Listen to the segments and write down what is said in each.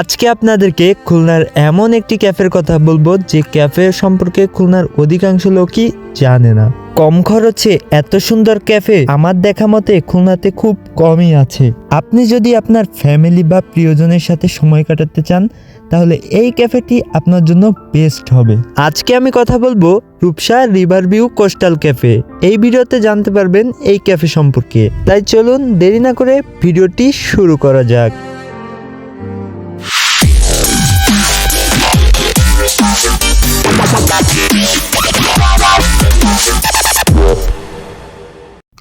আজকে আপনাদেরকে খুলনার এমন একটি ক্যাফের কথা বলব যে ক্যাফে সম্পর্কে খুলনার অধিকাংশ লোকই জানে না। কম খরচে এত সুন্দর ক্যাফে আমার দেখা মতে খুলনাতে খুব কমই আছে। আপনি যদি আপনার ফ্যামিলি বা প্রিয়জনের সাথে সময় কাটাতে চান, তাহলে এই ক্যাফেটি আপনার জন্য বেস্ট হবে। আজকে আমি কথা বলব Rupsa river view coastal cafe. এই ভিডিওতে জানতে পারবেন এই ক্যাফে সম্পর্কে। তাই চলুন দেরি না করে ভিডিওটি শুরু করা যাক।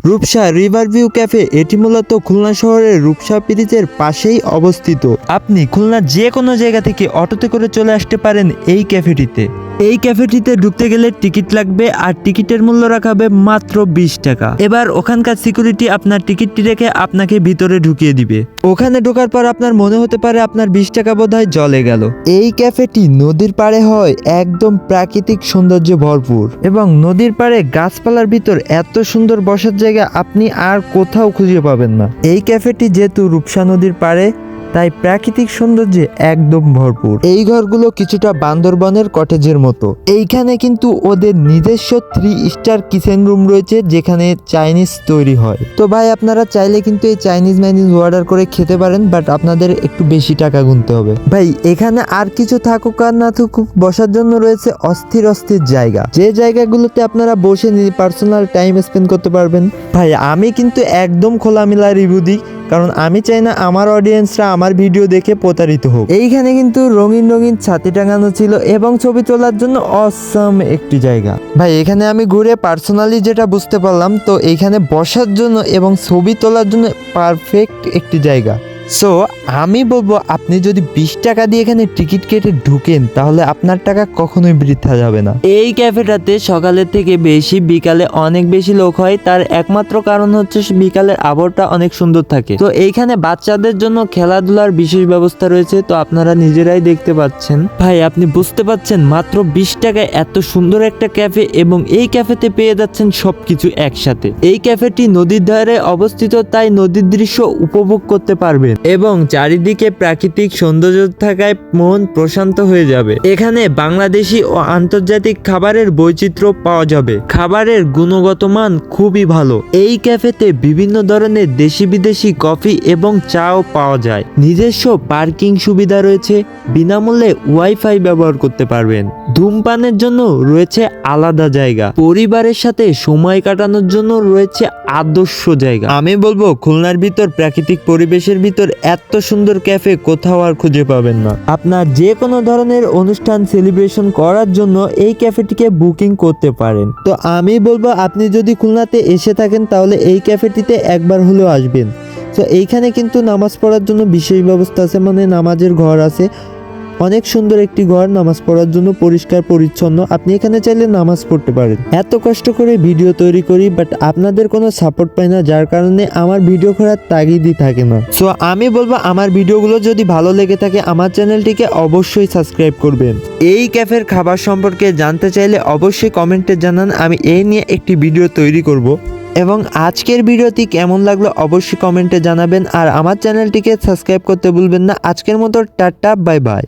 রূপসা রিভারভিউ ক্যাফে, এটি মূলত খুলনা শহরের রূপসা পিরিজের পাশেই অবস্থিত। আপনি খুলনার যে কোনো জায়গা থেকে অটোতে করে চলে আসতে পারেন এই ক্যাফেটিতে। এই ক্যাফেটিতে ঢুকতে গেলে টিকিট লাগবে আর টিকিটের মূল্য রাখা হবে মাত্র বিশ টাকা। এবার ওখানকার সিকিউরিটি আপনার টিকিটটি রেখে আপনাকে ভিতরে ঢুকিয়ে দিবে। ওখানে ঢোকার পর আপনার মনে হতে পারে আপনার বিশ টাকা বোধহয় জলে গেল। এই ক্যাফেটি নদীর পাড়ে হয় একদম প্রাকৃতিক সৌন্দর্য ভরপুর এবং নদীর পাড়ে গাছপালার ভিতর এত সুন্দর বসার জায়গা আপনি আর কোথাও খুঁজে পাবেন না। এই ক্যাফেটি যেহেতু রূপসা নদীর পাড়ে তাই প্রাকৃতিক সৌন্দর্যে একদম ভরপুর। এই ঘরগুলো কিছুটা বান্দরবনের কটেজের মতো। এইখানে কিন্তু ওদের নিজস্ব থ্রি স্টার কিচেন রুম রয়েছে, যেখানে চাইনিজ তৈরি হয়। তো ভাই, আপনারা চাইলে কিন্তু এই চাইনিজ মাইনিজ অর্ডার করে খেতে পারেন বাট আপনাদের একটু বেশি টাকা গুনতে হবে। ভাই, এখানে আর কিছু থাকুক আর না থাকুক, বসার জন্য রয়েছে অস্থির অস্থির জায়গা। যে জায়গাগুলোতে আপনারা বসে পার্সোনাল টাইম স্পেন্ড করতে পারবেন। ভাই, আমি কিন্তু একদম খোলামেলা রিভিউ দিই। কারণ আমি চাই না আমার অডিয়েন্সরা আমার ভিডিও দেখে প্রতারিত হোক। এইখানে কিন্তু রঙিন রঙিন ছাতি টাঙানো ছিল এবং ছবি তোলার জন্য অসম একটি জায়গা। ভাই, এখানে আমি ঘুরে পার্সোনালি যেটা বুঝতে পারলাম, তো এইখানে বসার জন্য এবং ছবি তোলার জন্য পারফেক্ট একটি জায়গা। সো আমি বলব, আপনি যদি বিশ টাকা দিয়ে এখানে টিকিট কেটে ঢুকেন, তাহলে আপনার টাকা কখনোই বৃথা যাবে না। এই ক্যাফেটাতে সকালের থেকে বেশি, বিকালে অনেক বেশি লোক হয়। তার একমাত্র কারণ হচ্ছে বিকালের আবহাওয়াটা অনেক সুন্দর থাকে। তো এইখানে বাচ্চাদের জন্য খেলাধুলার বিশেষ ব্যবস্থা রয়েছে। তো আপনারা নিজেরাই দেখতে পাচ্ছেন। ভাই, আপনি বুঝতে পাচ্ছেন, মাত্র বিশ টাকায় এত সুন্দর একটা ক্যাফে এবং এই ক্যাফেতে পেয়ে যাচ্ছেন সবকিছু একসাথে। এই ক্যাফেটি নদীর ধারে অবস্থিত, তাই নদীর দৃশ্য উপভোগ করতে পারবেন। এবং চারিদিকে প্রাকৃতিক সৌন্দর্য থাকায় মন প্রশান্ত হয়ে যাবে। এখানে বাংলাদেশি ও আন্তর্জাতিক খাবারের বৈচিত্র্য পাওয়া যাবে। খাবারের গুণগত মান খুবই ভালো। এই ক্যাফেতে বিভিন্ন ধরনের দেশি বিদেশি কফি এবং চাও পাওয়া যায়। নিজস্ব পার্কিং সুবিধা রয়েছে। বিনামূল্যে ওয়াইফাই ব্যবহার করতে পারবেন। ধূমপানের জন্য রয়েছে আলাদা জায়গা। পরিবারের সাথে সময় কাটানোর জন্য রয়েছে আদর্শ জায়গা। আমি বলব, খুলনার ভিতর প্রাকৃতিক পরিবেশের ভিতর এত সুন্দর ক্যাফে কোথাও আর খুঁজে পাবেন না। আপনার যে কোনো ধরনের অনুষ্ঠান সেলিব্রেশন করার জন্য এই ক্যাফেটিকে বুকিং করতে পারেন। তো আমি বলব, আপনি যদি খুলনাতে এসে থাকেন, তাহলে এই ক্যাফেটিতে একবার হলেও আসবেন। তো এইখানে কিন্তু নামাজ পড়ার জন্য বিশেষ ব্যবস্থা আছে মানে নামাজের ঘর আছে। অনেক সুন্দর একটি ঘর, নামাজ পড়ার জন্য পরিষ্কার, পরিচ্ছন্ন। আপনি এখানে চাইলে নামাজ পড়তে পারেন। এত কষ্ট করে ভিডিও তৈরি করি বাট আপনাদের কোনো সাপোর্ট পাই না, যার কারণে আমার ভিডিও করার তাগিদই থাকে না। সো আমি বলব, আমার ভিডিওগুলো যদি ভালো লেগে থাকে, আমার চ্যানেলটিকে অবশ্যই সাবস্ক্রাইব করবেন। এই ক্যাফের খাবার সম্পর্কে জানতে চাইলে অবশ্যই কমেন্টে জানান, আমি এই নিয়ে একটি ভিডিও তৈরি করব। এবং আজকের ভিডিওটি কেমন লাগল, অবশ্যই কমেন্টে জানাবেন। আর আমার চ্যানেলটিকে সাবস্ক্রাইব করতে ভুলবেন না। আজকের মতো, টাটা বাই বাই